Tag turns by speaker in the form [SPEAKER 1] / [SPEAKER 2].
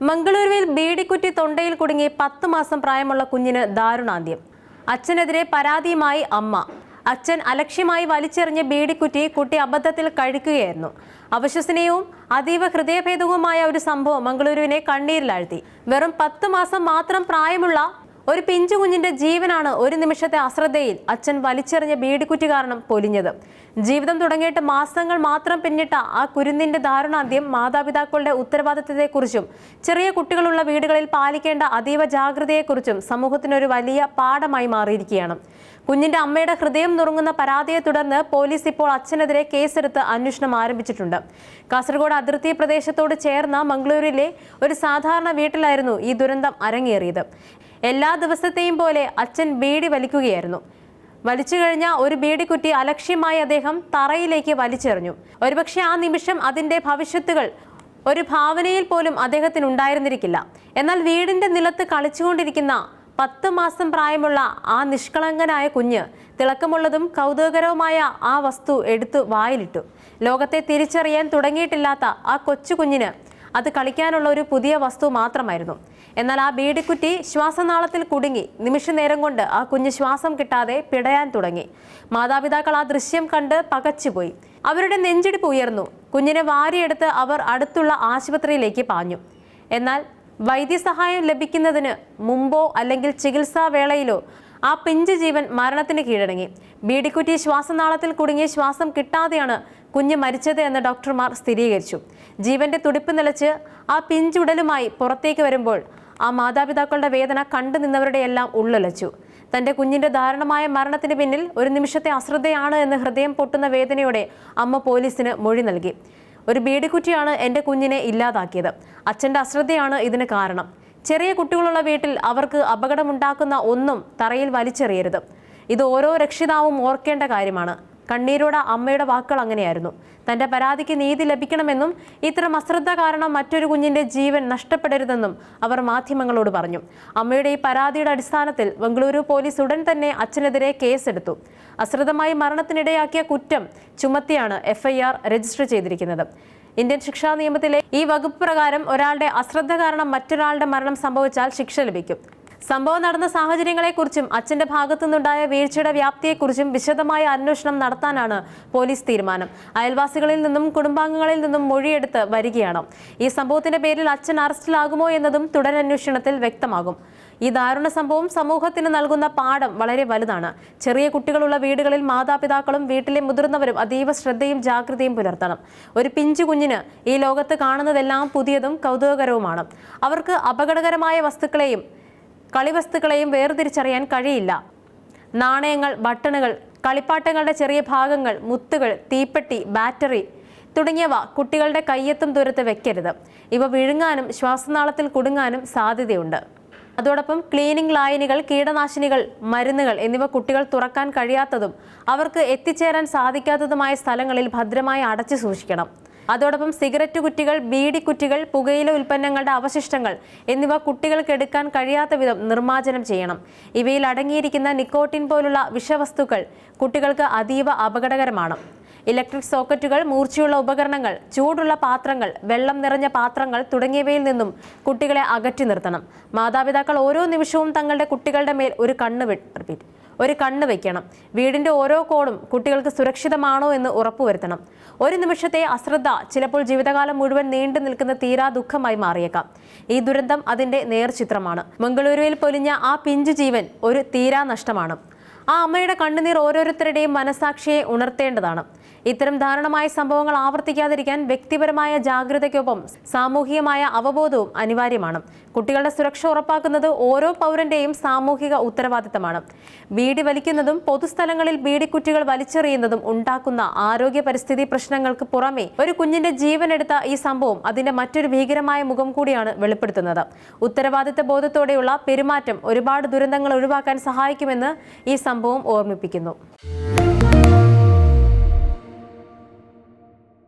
[SPEAKER 1] മംഗളൂരുവിൽ ബീഡിക്കുറ്റി തൊണ്ടയിൽ കുടുങ്ങി പത്ത് മാസം പ്രായമുള്ള കുഞ്ഞിന് ദാരുണാന്ത്യം. അച്ഛനെതിരെ പരാതിയുമായി അമ്മ. അച്ഛൻ അലക്ഷ്യമായി വലിച്ചെറിഞ്ഞ ബീഡിക്കുറ്റി കുട്ടി അബദ്ധത്തിൽ കഴിക്കുകയായിരുന്നു. അവിശ്വസനീയവും അതീവ ഹൃദയഭേദവുമായ ഒരു സംഭവം മംഗളൂരുവിനെ കണ്ണീരിലാഴ്ത്തി. വെറും പത്ത് മാസം മാത്രം പ്രായമുള്ള ഒരു പിഞ്ചു കുഞ്ഞിന്റെ ജീവനാണ് ഒരു നിമിഷത്തെ അശ്രദ്ധയിൽ അച്ഛൻ വലിച്ചെറിഞ്ഞ ബീഡിക്കുറ്റി കാരണം പൊലിഞ്ഞത്. ജീവിതം തുടങ്ങിയിട്ട് മാസങ്ങൾ മാത്രം പിന്നിട്ട ആ കുരുന്നിന്റെ ദാരുണാന്ത്യം മാതാപിതാക്കളുടെ ഉത്തരവാദിത്തത്തെക്കുറിച്ചും ചെറിയ കുട്ടികളുള്ള വീടുകളിൽ പാലിക്കേണ്ട അതീവ ജാഗ്രതയെക്കുറിച്ചും സമൂഹത്തിനൊരു വലിയ പാഠമായി മാറിയിരിക്കുകയാണ്. കുഞ്ഞിന്റെ അമ്മയുടെ ഹൃദയം നുറുങ്ങുന്ന പരാതിയെ തുടർന്ന് പോലീസ് ഇപ്പോൾ അച്ഛനെതിരെ കേസെടുത്ത് അന്വേഷണം ആരംഭിച്ചിട്ടുണ്ട്. കാസർഗോഡ് അതിർത്തി പ്രദേശത്തോട് ചേർന്ന മംഗളൂരിലെ ഒരു സാധാരണ വീട്ടിലായിരുന്നു ഈ ദുരന്തം അരങ്ങേറിയത്. എല്ലാ ദിവസത്തെയും പോലെ അച്ഛൻ ബീഡി വലിക്കുകയായിരുന്നു. വലിച്ചു കഴിഞ്ഞ ഒരു ബീഡിക്കുറ്റി അലക്ഷ്യമായി അദ്ദേഹം തറയിലേക്ക് വലിച്ചെറിഞ്ഞു. ഒരുപക്ഷെ ആ നിമിഷം അതിന്റെ ഭവിഷ്യത്തുകൾ ഒരു ഭാവനയിൽ പോലും അദ്ദേഹത്തിന് ഉണ്ടായിരുന്നിരിക്കില്ല എന്നാൽ വീടിന്റെ നിലത്ത് കളിച്ചുകൊണ്ടിരിക്കുന്ന പത്ത് മാസം പ്രായമുള്ള ആ നിഷ്കളങ്കനായ കുഞ്ഞ് തിളക്കമുള്ളതും കൗതുകകരവുമായ ആ വസ്തു എടുത്തു വായിലിട്ടു. ലോകത്തെ തിരിച്ചറിയാൻ തുടങ്ങിയിട്ടില്ലാത്ത ആ കൊച്ചു കുഞ്ഞിന് അത് കളിക്കാനുള്ള ഒരു പുതിയ വസ്തു മാത്രമായിരുന്നു. എന്നാൽ ആ ബീഡിക്കുറ്റി ശ്വാസനാളത്തിൽ കുടുങ്ങി. നിമിഷ നേരം കൊണ്ട് ആ കുഞ്ഞ് ശ്വാസം കിട്ടാതെ പിടയാൻ തുടങ്ങി. മാതാപിതാക്കൾ ആ ദൃശ്യം കണ്ട് പകച്ചുപോയി അവരുടെ നെഞ്ചിടിപ്പ് ഉയർന്നു. കുഞ്ഞിനെ വാരിയെടുത്ത് അവർ അടുത്തുള്ള ആശുപത്രിയിലേക്ക് പാഞ്ഞു. എന്നാൽ വൈദ്യസഹായം ലഭിക്കുന്നതിന് മുമ്പോ അല്ലെങ്കിൽ ചികിത്സാ വേളയിലോ ആ പിഞ്ച് ജീവൻ മരണത്തിന് കീഴടങ്ങി. ബീഡിക്കുറ്റി ശ്വാസനാളത്തിൽ കുടുങ്ങിയ ശ്വാസം കിട്ടാതെയാണ് കുഞ്ഞ് മരിച്ചത് എന്ന് ഡോക്ടർമാർ സ്ഥിരീകരിച്ചു. ജീവന്റെ തുടിപ്പ് നിലച്ച് ആ പിഞ്ചുടലുമായി പുറത്തേക്ക് വരുമ്പോൾ ആ മാതാപിതാക്കളുടെ വേദന കണ്ടു നിന്നവരുടെ എല്ലാം ഉള്ളുലച്ചു. തന്റെ കുഞ്ഞിന്റെ ദാരുണമായ മരണത്തിന് പിന്നിൽ ഒരു നിമിഷത്തെ അശ്രദ്ധയാണ് എന്ന് ഹൃദയം പൊട്ടുന്ന വേദനയോടെ അമ്മ പോലീസിന് മൊഴി നൽകി. ഒരു ബീഡിക്കുറ്റിയാണ് എന്റെ കുഞ്ഞിനെ ഇല്ലാതാക്കിയത്. അച്ഛന്റെ അശ്രദ്ധയാണ് ഇതിന് കാരണം. ചെറിയ കുട്ടികളുള്ള വീട്ടിൽ അവർക്ക് അപകടമുണ്ടാക്കുന്ന ഒന്നും തറയിൽ വലിച്ചെറിയരുത്. ഇത് ഓരോ രക്ഷിതാവും ഓർക്കേണ്ട കാര്യമാണ്. കണ്ണീരോടെ അമ്മയുടെ വാക്കുകൾ അങ്ങനെയായിരുന്നു. തന്റെ പരാതിക്ക് നീതി ലഭിക്കണമെന്നും ഇത്തരം അശ്രദ്ധ കാരണം മറ്റൊരു കുഞ്ഞിന്റെ ജീവൻ നഷ്ടപ്പെടരുതെന്നും അവർ മാധ്യമങ്ങളോട് പറഞ്ഞു. അമ്മയുടെ ഈ പരാതിയുടെ അടിസ്ഥാനത്തിൽ ബംഗളൂരു പോലീസ് ഉടൻ തന്നെ അച്ഛനെതിരെ കേസെടുത്തു. അശ്രദ്ധമായി മരണത്തിനിടയാക്കിയ കുറ്റം ചുമത്തിയാണ് എഫ്ഐആർ രജിസ്റ്റർ ചെയ്തിരിക്കുന്നത്. ഇന്ത്യൻ ശിക്ഷാ നിയമത്തിലെ ഈ വകുപ്പ് പ്രകാരം ഒരാളുടെ അശ്രദ്ധ കാരണം മറ്റൊരാളുടെ മരണം സംഭവിച്ചാൽ ശിക്ഷ ലഭിക്കും. സംഭവം നടന്ന സാഹചര്യങ്ങളെക്കുറിച്ചും അച്ഛന്റെ ഭാഗത്തുനിന്നുണ്ടായ വീഴ്ചയുടെ വ്യാപ്തിയെക്കുറിച്ചും വിശദമായ അന്വേഷണം നടത്താനാണ് പോലീസ് തീരുമാനം. അയൽവാസികളിൽ നിന്നും കുടുംബാംഗങ്ങളിൽ നിന്നും മൊഴിയെടുത്ത് വരികയാണ്. ഈ സംഭവത്തിന്റെ പേരിൽ അച്ഛൻ അറസ്റ്റിലാകുമോ എന്നതും തുടരന്വേഷണത്തിൽ വ്യക്തമാകും. ഈ ദാരുണ സംഭവം സമൂഹത്തിന് നൽകുന്ന പാഠം വളരെ വലുതാണ്. ചെറിയ കുട്ടികളുള്ള വീടുകളിൽ മാതാപിതാക്കളും വീട്ടിലെ മുതിർന്നവരും അതീവ ശ്രദ്ധയും ജാഗ്രതയും പുലർത്തണം. ഒരു പിഞ്ചു കുഞ്ഞിന് ഈ ലോകത്ത് കാണുന്നതെല്ലാം പുതിയതും കൗതുകകരവുമാണ്. അവർക്ക് അപകടകരമായ വസ്തുക്കളെയും കളിവസ്തുക്കളെയും വേർതിരിച്ചറിയാൻ കഴിയില്ല. നാണയങ്ങൾ ബട്ടണുകൾ കളിപ്പാട്ടങ്ങളുടെ ചെറിയ ഭാഗങ്ങൾ മുത്തുകൾ തീപ്പെട്ടി ബാറ്ററി തുടങ്ങിയവ കുട്ടികളുടെ കയ്യെത്തും ദൂരത്ത് വെക്കരുത്. ഇവ വിഴുങ്ങാനും ശ്വാസനാളത്തിൽ കുടുങ്ങാനും സാധ്യതയുണ്ട്. അതോടൊപ്പം ക്ലീനിംഗ് ലൈനുകൾ കീടനാശിനികൾ മരുന്നുകൾ എന്നിവ കുട്ടികൾ തുറക്കാൻ കഴിയാത്തതും അവർക്ക് എത്തിച്ചേരാൻ സാധിക്കാത്തതുമായ സ്ഥലങ്ങളിൽ ഭദ്രമായി അടച്ചു സൂക്ഷിക്കണം. അതോടൊപ്പം സിഗരറ്റ് കുറ്റികൾ ബീഡി കുറ്റികൾ പുകയില ഉൽപ്പന്നങ്ങളുടെ അവശിഷ്ടങ്ങൾ എന്നിവ കുട്ടികൾക്ക് എടുക്കാൻ കഴിയാത്ത വിധം നിർമ്മാർജനം ചെയ്യണം. ഇവയിൽ അടങ്ങിയിരിക്കുന്ന നിക്കോട്ടിൻ പോലുള്ള വിഷവസ്തുക്കൾ കുട്ടികൾക്ക് അതീവ അപകടകരമാണ്. ഇലക്ട്രിക് സോക്കറ്റുകൾ മൂർച്ചയുള്ള ഉപകരണങ്ങൾ ചൂടുള്ള പാത്രങ്ങൾ വെള്ളം നിറഞ്ഞ പാത്രങ്ങൾ തുടങ്ങിയവയിൽ നിന്നും കുട്ടികളെ അകറ്റി നിർത്തണം. മാതാപിതാക്കൾ ഓരോ നിമിഷവും തങ്ങളുടെ കുട്ടികളുടെ മേൽ ഒരു കണ്ണ് ഒരു കണ്ണ് വയ്ക്കണം വീടിന്റെ ഓരോ കോണും കുട്ടികൾക്ക് സുരക്ഷിതമാണോ എന്ന് ഉറപ്പുവരുത്തണം ഒരു നിമിഷത്തെ അശ്രദ്ധ ചിലപ്പോൾ ജീവിതകാലം മുഴുവൻ നീണ്ടു നിൽക്കുന്ന തീരാ ദുഃഖമായി മാറിയേക്കാം. ഈ ദുരന്തം അതിന്റെ നേർചിത്രമാണ്. മംഗളൂരുവിൽ പൊലിഞ്ഞ ആ പിഞ്ചു ജീവൻ ഒരു തീരാ നഷ്ടമാണ്. ആ അമ്മയുടെ കണ്ണുനീർ ഓരോരുത്തരുടെയും മനസാക്ഷിയെ ഉണർത്തേണ്ടതാണ്. ഇത്തരം ദാരുണമായ സംഭവങ്ങൾ ആവർത്തിക്കാതിരിക്കാൻ വ്യക്തിപരമായ ജാഗ്രതയ്ക്കൊപ്പം സാമൂഹികമായ അവബോധവും അനിവാര്യമാണ്. കുട്ടികളുടെ സുരക്ഷ ഉറപ്പാക്കുന്നത് ഓരോ പൗരന്റെയും സാമൂഹിക ഉത്തരവാദിത്തമാണ്. ബീഡി വലിക്കുന്നതും പൊതുസ്ഥലങ്ങളിൽ ബീഡിക്കുറ്റികൾ വലിച്ചെറിയുന്നതും ഉണ്ടാക്കുന്ന ആരോഗ്യ പരിസ്ഥിതി പ്രശ്നങ്ങൾക്ക് പുറമെ ഒരു കുഞ്ഞിന്റെ ജീവൻ എടുത്ത ഈ സംഭവം അതിന്റെ മറ്റൊരു ഭീകരമായ മുഖം കൂടിയാണ് വെളിപ്പെടുത്തുന്നത്. ഉത്തരവാദിത്ത ബോധത്തോടെയുള്ള പെരുമാറ്റം ഒരുപാട് ദുരന്തങ്ങൾ ഒഴിവാക്കാൻ സഹായിക്കുമെന്ന് ഈ സംഭവം ഓർമ്മിപ്പിക്കുന്നു.